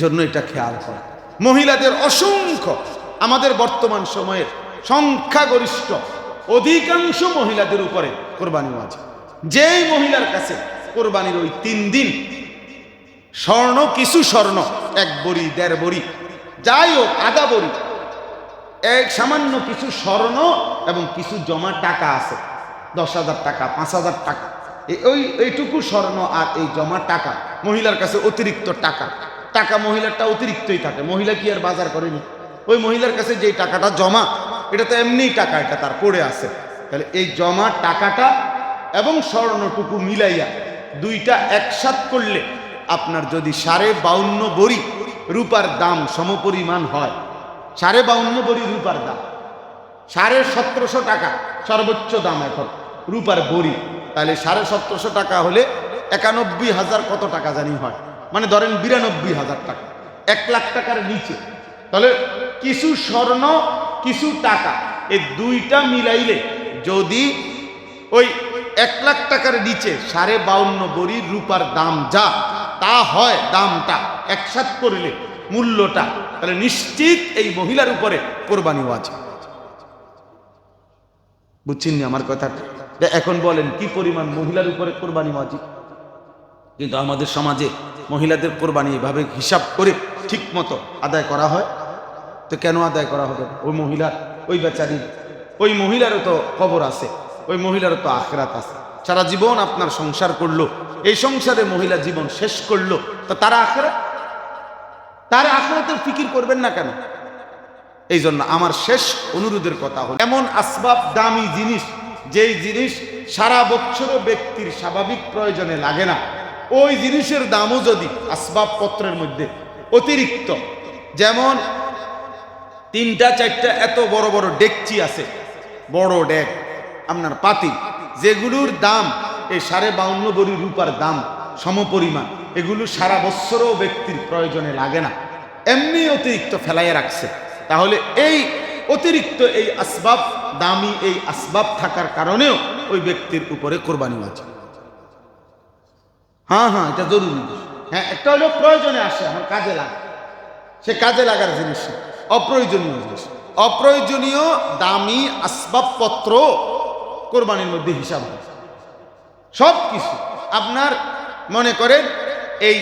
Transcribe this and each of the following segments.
এজন্য এটা খেয়াল করা। মহিলাদের অসংখ্য, আমাদের বর্তমান সময়ের সংখ্যাগরিষ্ঠ, অধিকাংশ মহিলাদের উপরে কোরবানি আছে। যেই মহিলার কাছে কোরবানির ওই তিন দিন, স্বর্ণ, কিছু স্বর্ণ, এক বড়ি, দেড় বড়ি, যাই হোক, আধা বড়ি, এক সামান্য কিছু স্বর্ণ এবং কিছু জমা টাকা আছে, দশ হাজার টাকা, পাঁচ হাজার টাকা ওই এইটুকু স্বর্ণ আর এই জমা টাকা মহিলার কাছে অতিরিক্ত টাকা। টাকা মহিলারটা অতিরিক্তই থাকে। মহিলা কি আর বাজার করেনি? ওই মহিলার কাছে যেই টাকাটা জমা, এটা তো এমনিই টাকা, এটা তার পড়ে আছে। তাহলে এই জমা টাকাটা এবং স্বর্ণটুকু মিলাইয়া দুইটা একসাথ করলে আপনার যদি সাড়ে বাউন্ন বড়ি রূপার দাম সমপরিমাণ হয়, সাড়ে বাউন্ন বড়ি রূপার দাম, সাড়ে সতেরোশো টাকা সর্বোচ্চ দাম এখন রূপার বড়ি, তাহলে সাড়ে সতেরোশো টাকা হলে একানব্বই হাজার কত টাকা জানি হয়? মানে ধরেন বিরানব্বই হাজার টাকা, এক লাখ টাকার নিচে। তাহলে কিছু স্বর্ণ, কিছু টাকা এই দুইটা মিলাইলে যদি ওই এক লাখ টাকার নিচে সাড়ে বাউন্ন বড়ি রূপার দাম যা, তা হয় দামটা একসাথ করলে মূল্যটা, তাহলে নিশ্চিত এই মহিলার উপরে কোরবানি আছে বুঝছেন নি আমার কথাটা তা এখন বলেন, কি পরিমাণ মহিলার উপরে কোরবানি ওয়াজিব কিন্তু আমাদের সমাজে মহিলাদের কোরবানি এভাবে হিসাব করে ঠিক মতো আদায় করা হয়। তো কেন আদায় করা হবে? ওই মহিলার, ওই বেচারির, ওই মহিলারও তো খবর আছে, ওই মহিলারও তো আখরাত আছে। সারা জীবন আপনার সংসার করল, এই সংসারে মহিলা জীবন শেষ করল, তো তারা আখরাত? তার আখরাতের ফিকির করবেন না কেন? এই জন্য আমার শেষ অনুরোধের কথা হল, এমন আসবাব দামি জিনিস, যেই জিনিস সারা বছরও ব্যক্তির স্বাভাবিক প্রয়োজনে লাগে না ওই জিনিসের দামও যদি আসবাবপত্রের মধ্যে অতিরিক্ত, যেমন তিনটা, চারটা, এত বড় বড় ডেকচি আছে, বড় ডেক, আপনার পাতি, যেগুলোর দাম, এই সাড়ে বাউন্ন বড়ি রূপার দাম, সমপরিমাণ, এগুলো সারা বছরও ব্যক্তির প্রয়োজনে লাগে না। এমনি অতিরিক্ত ফেলাইয়া রাখছে। তাহলে এই অতিরিক্ত এই আসবাব, দামি এই আসবাব থাকার কারণেও ওই ব্যক্তির উপরে কোরবানি আছে হ্যাঁ হ্যাঁ এটা জরুরি। হ্যাঁ একটা হলো প্রয়োজনে আসে, আমার কাজে লাগে। সে কাজে লাগার জিনিস অপ্রয়োজনীয় জিনিস। অপ্রয়োজনীয় দামি আসবাবপত্র কোরবানির মধ্যে হিসাব সব কিছু আপনার মনে করেন, এই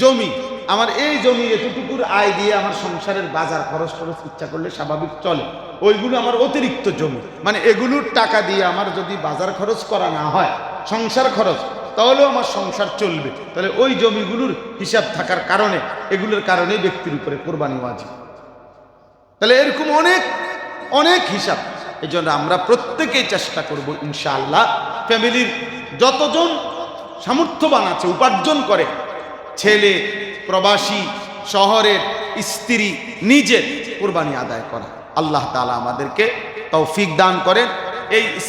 জমি, আমার এই জমি এতটুকুর আয় দিয়ে আমার সংসারের বাজার খরচ খরচ ইচ্ছা করলে স্বাভাবিক চলে। ওইগুলো আমার অতিরিক্ত জমি। মানে এগুলোর টাকা দিয়ে আমার যদি বাজার খরচ করা না হয়, সংসার খরচ তাহলেও আমার সংসার চলবে। তাহলে ওই জমিগুলোর হিসাব থাকার কারণে, এগুলোর কারণে ব্যক্তির উপরে কোরবানি ওয়াজিব। তাহলে এরকম অনেক অনেক হিসাব। এই জন্য আমরা প্রত্যেকেই চেষ্টা করব ইনশাআল্লাহ ফ্যামিলির যতজন সামর্থ্যবান আছে, উপার্জন করে, ছেলে, প্রবাসী, শহরের স্ত্রী, নিজের কোরবানি আদায় করা। আল্লাহ তাআলা আমাদেরকে তৌফিক দান করেন। এই